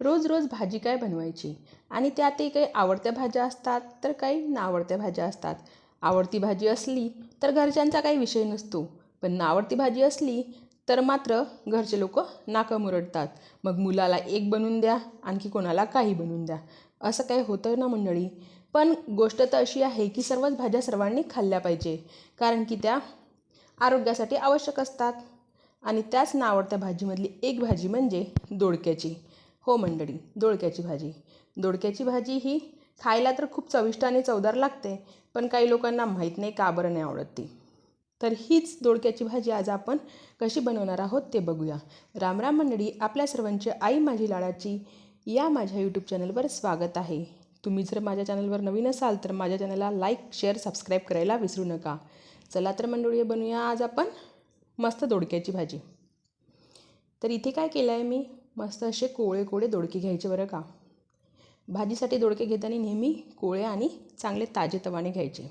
रोज रोज भाजी काय बनवायची? आणि त्यातही काही आवडत्या भाज्या असतात तर काही नावडत्या भाज्या असतात. आवडती भाजी असली तर घरच्यांचा काही विषय नसतो. पण नावडती भाजी असली तर मात्र घरचे लोक नाकं मुरडतात मग मुलाला एक बनवून द्या आणखी कोणाला काही बनवून द्या. असं काही होतं ना मंडळी? पण गोष्ट तर अशी आहे की सर्वच भाज्या सर्वांनी खाल्ल्या पाहिजे. कारण की त्या आरोग्यासाठी आवश्यक असतात. आणि त्याच नावडत्या भाजीमधली एक भाजी म्हणजे दोडक्याची. हो मंडळी दोडक्याची भाजी. दोडक्याची भाजी ही खायला तर खूप चविष्ट आणि चवदार लागते पण काही लोकांना माहीत नाही का बरं नाही आवडत ती. तर हीच दोडक्याची भाजी आज आपण कशी बनवणार आहोत ते बघूया. रामराम मंडळी आपल्या सर्वांची आई माझी लाडाची या माझ्या यूट्यूब चॅनलवर स्वागत आहे. तुम्ही जर माझ्या चॅनलवर नवीन असाल तर माझ्या चॅनलला लाईक शेअर सबस्क्राईब करायला विसरू नका. चला तर मंडळी बनवूया आज आपण मस्त दोडक्याची भाजी. तर इथे काय केलं आहे मी? मस्त असे कोळे कोळे दोडके घ्यायचे बरं का. भाजीसाठी दोडके घेताना नेहमी कोळे आणि चांगले ताजे तवाने घ्यायचे.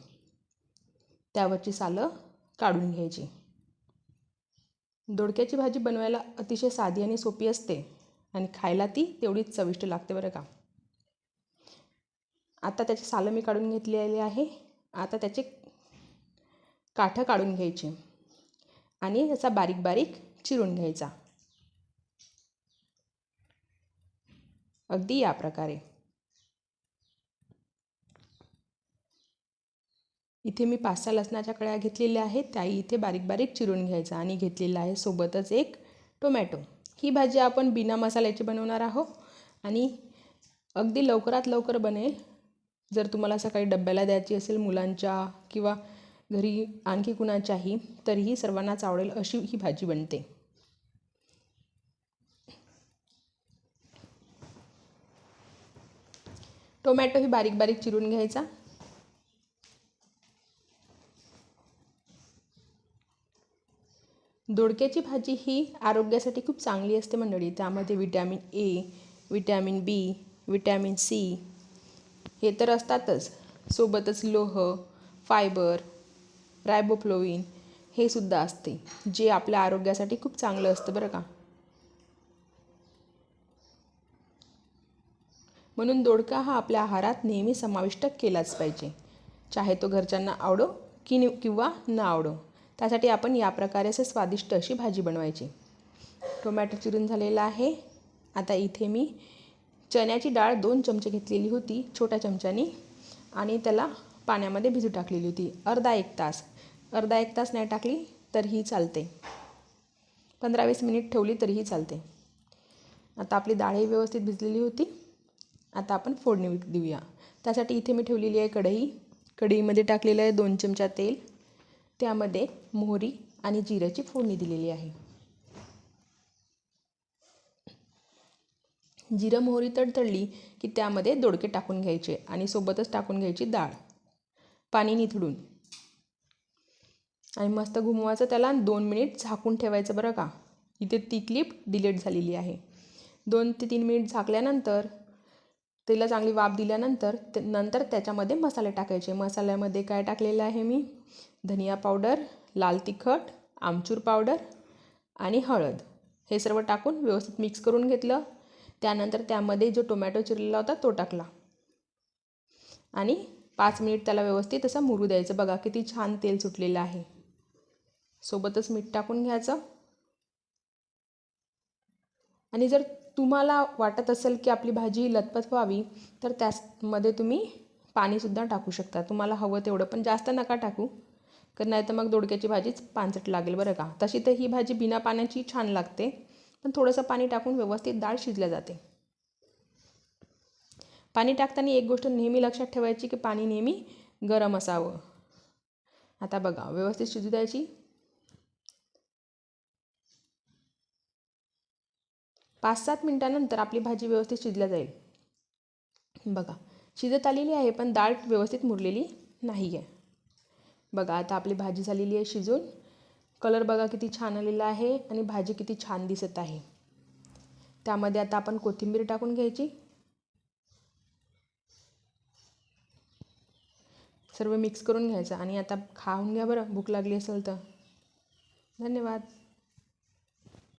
त्यावरची सालं काढून घ्यायची. दोडक्याची भाजी बनवायला अतिशय साधी आणि सोपी असते आणि खायला ती तेवढीच चविष्ट लागते बरं का. आता त्याची सालं मी काढून घेतलेली आहे. आता त्याचे काठं काढून घ्यायचे आणि त्याचा बारीक बारीक चिरून घ्यायचा. अगदी या प्रकारे. इथे मी पाच सहा लसणाच्या कळ्या घेतलेल्या आहेत. त्याही इथे बारीक बारीक चिरून घ्यायचा आणि घेतलेला आहे सोबतच एक टोमॅटो. ही भाजी आपण बिना मसाल्याची बनवणार आहोत आणि अगदी लवकरात लवकर बनेल. जर तुम्हाला सकाळी डब्याला द्यायची असेल मुलांच्या किंवा घरी आणखी कुणाच्याही तरीही सर्वांनाच आवडेल अशी ही भाजी बनते. टोमॅटो ही बारीक बारीक चिरून घ्यायचा. दोडक्याची भाजी ही आरोग्यासाठी खूप चांगली असते मंडळी. त्यामध्ये vitamin A vitamin B vitamin C हे तर असतातच. सोबतच लोह फायबर रायबोफ्लोविन हे सुद्धा असते जे आपल्या आरोग्यासाठी खूप चांगलं असतं बरं का. म्हणून दोडका हा आपल्या आहारात नेहमी समाविष्ट केलाच पाहिजे. चाहे तो घरच्यांना आवडो की किंवा न आवडो त्यासाठी आपण या प्रकारे असे स्वादिष्ट अशी भाजी बनवायची. टोमॅटो चिरून झालेला आहे. आता इथे मी चण्याची डाळ दोन चमचे घेतलेली होती छोट्या चमच्यानी आणि त्याला पाण्यामध्ये भिजू टाकलेली होती अर्धा एक तास. अर्धा एक तास नाही टाकली तरीही चालते. पंधरा वीस मिनिट ठेवली तरीही चालते. आता आपली डाळही व्यवस्थित भिजलेली होती. आता आपण फोडणी देऊया. त्यासाठी इथे मी ठेवलेली आहे कढई. कढईमध्ये टाकलेलं आहे दोन चमचा तेल. त्यामध्ये मोहरी आणि जिऱ्याची फोडणी दिलेली आहे. जिरं मोहरी तडतडली की त्यामध्ये दोडके टाकून घ्यायचे आणि सोबतच टाकून घ्यायची डाळ. पाणी निथडून. आणि मस्त घुमवायचं त्याला दोन मिनिट झाकून ठेवायचं बरं का. इथे ती क्लिप डिलीट झालेली आहे. दोन ते तीन मिनिट झाकल्यानंतर त्याला चांगली वाफ दिल्यानंतर ते नंतर त्याच्यामध्ये मसाले टाकायचे. मसाल्यामध्ये काय टाकलेलं आहे मी? धनिया पावडर लाल तिखट आमचूर पावडर आणि हळद. हे सर्व टाकून व्यवस्थित मिक्स करून घेतलं. त्यानंतर त्यामध्ये जो टोमॅटो चिरलेला होता तो टाकला. आणि पाच मिनिट त्याला व्यवस्थित असं मुरू द्यायचं. बघा किती छान तेल सुटलेलं आहे. सोबतच मीठ टाकून घ्यायचं. आणि जर तुम्हाला वाटत असेल की आपली भाजी लतपत व्हावी तर त्यामध्ये तुम्ही पाणीसुद्धा टाकू शकता. तुम्हाला हवं तेवढं पण जास्त नका टाकू कारण नाही तर मग दोडक्याची भाजीच पानसट लागेल बरं का. तशी तर ही भाजी बिना पाण्याची छान लागते पण थोडंसं पाणी टाकून व्यवस्थित डाळ शिजल्या जाते. पाणी टाकताना एक गोष्ट नेहमी लक्षात ठेवायची की पाणी नेहमी गरम असावं. आता बघा व्यवस्थित शिजू द्यायची. पाच सात मिनटानंतर आपली भाजी व्यवस्थित शिजल्या जाईल. बघा शिजत आलेली आहे पण डाळ व्यवस्थित मुरलेली नाही आहे बघा आता आपली भाजी झालेली आहे शिजून. कलर बघा किती छान आलेला आहे आणि भाजी किती छान दिसत आहे. त्यामध्ये आता आपण कोथिंबीर टाकून घ्यायची. सर्व मिक्स करून घ्यायचं आणि आता खाऊन घ्या बरं भूक लागली असेल तर. धन्यवाद.